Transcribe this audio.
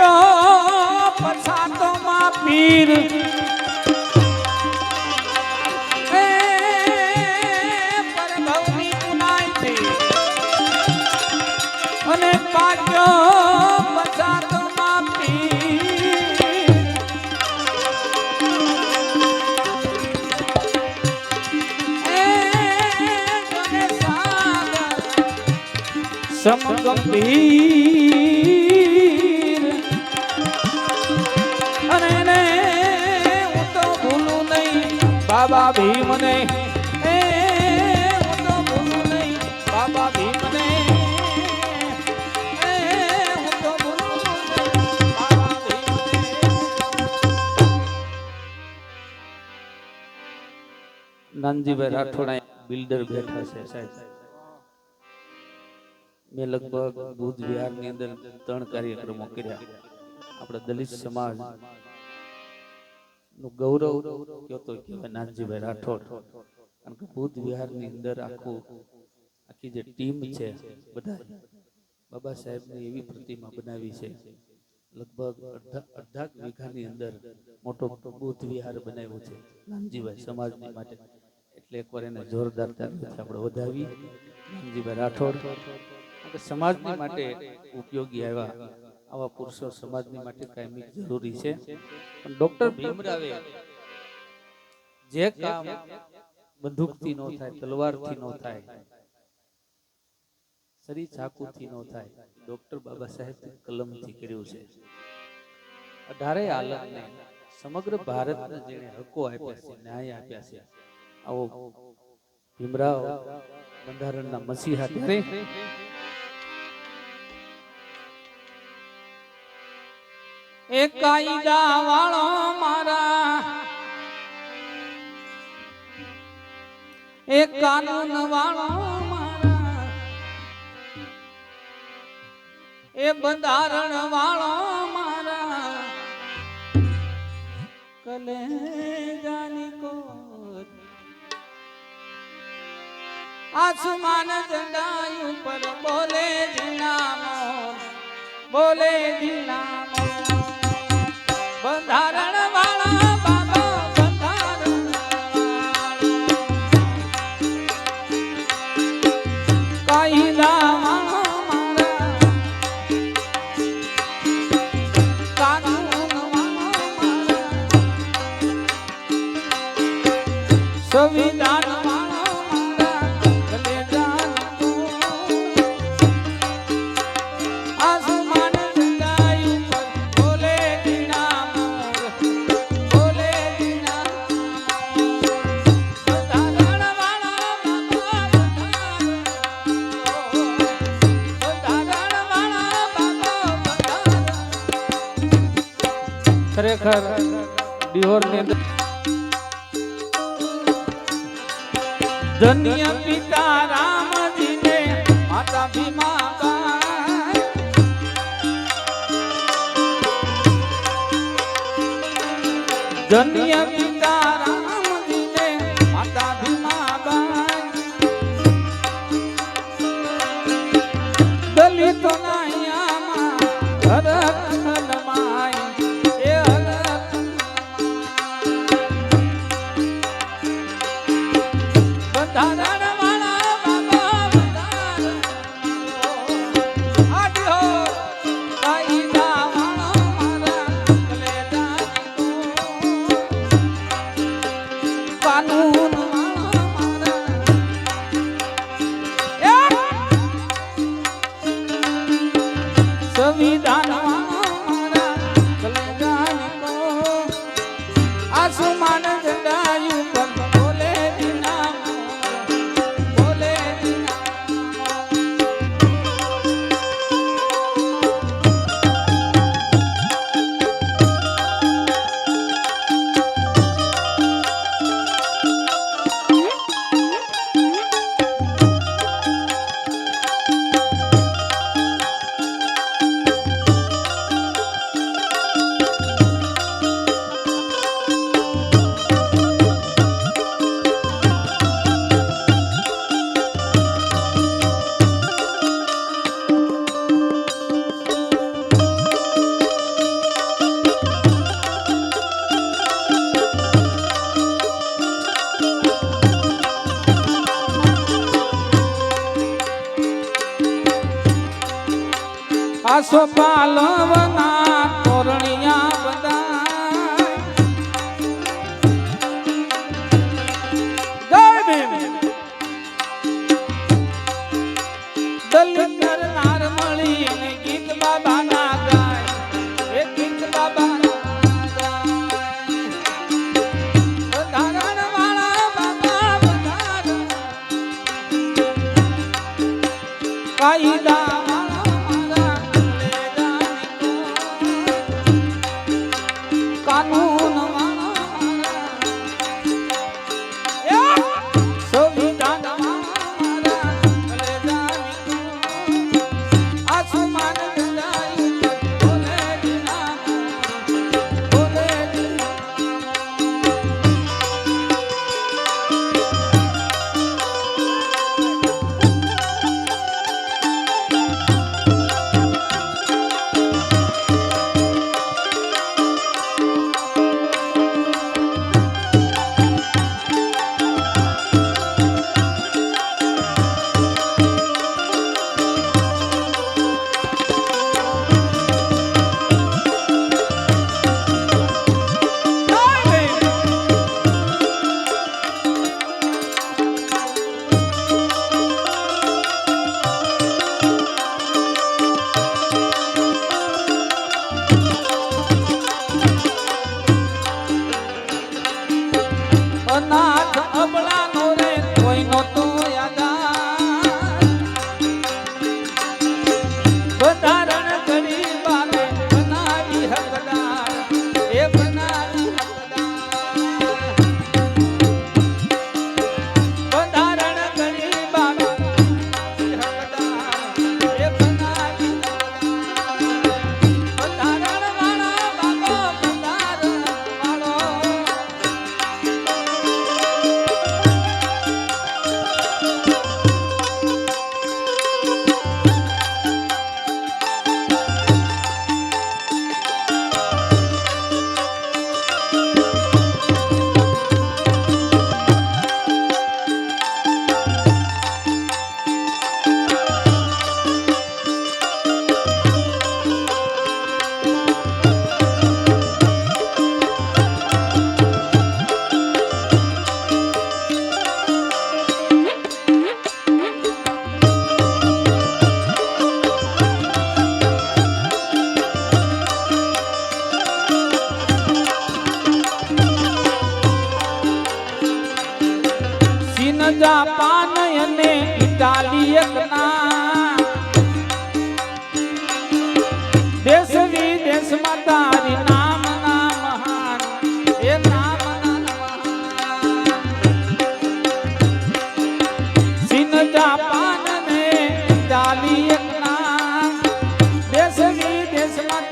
પાક્યો પછાતોમાં પીર. હે પ્રભવની પુનાઈથી અને પાક્યો પછાતોમાં પીર. સમગંભીર નાનજીભાઈ રાઠોડા બિલ્ડર બેઠા છે સાહેબ. મેં લગભગ બુધ વિહારની અંદર ત્રણ કાર્યક્રમો કર્યા. આપણા દલિત સમાજનું ગૌરવ કયો તો કહેવાય નાનજીભાઈ રાઠોડ. કારણ કે બુધ વિહારની અંદર આખું, આખી જે ટીમ છે બધા બાબા સાહેબની એવી પ્રતિમા બનાવી છે. લગભગ અડધા અડધા વીઘાની અંદર મોટો બુદ્ધ વિહાર બનાવ્યો છે નાનજીભાઈ સમાજની માટે. એટલે એકવાર એને જોરદાર આપણે વધાવી. નાનજીભાઈ રાઠોડ સમાજની માટે ઉપયોગી આવ્યા આવા પુરુષો સમાજની માટે કાયમી જરૂરી છે. પણ ડોક્ટર ભીમરાવે જે કામ બંદૂકથી ન થાય તલવારથી ન થાય સરી ચાકુથી ન થાય ડોક્ટર બાબા સાહેબ કલમથી કર્યું છે. અઢારે આલમને સમગ્ર ભારતને જેણે હકો આપ્યા છે ન્યાય આપ્યા છે. આવો ભીમરાવ બંધારણના મસીહા ત્યારે. એ કાયદા વાળો મારા. એ કાનૂન વાળો મારા. એ બંધારણ વાળો મારા. કલે આસમાન ઝંડા પર બોલે મોર બોલે ઝીણા ખરેખર ડિહોરની અંદર ધન્ય પિતા રામજીને માતા ભીમા ધન્ય પાસો પાલવન જાપાન અને ઇટાલી દેશ વિદેશમાં તારી નામ ના મહાન, એ નામ ચીન જાપાન ને. ઇટાલી દેશ વિદેશમાં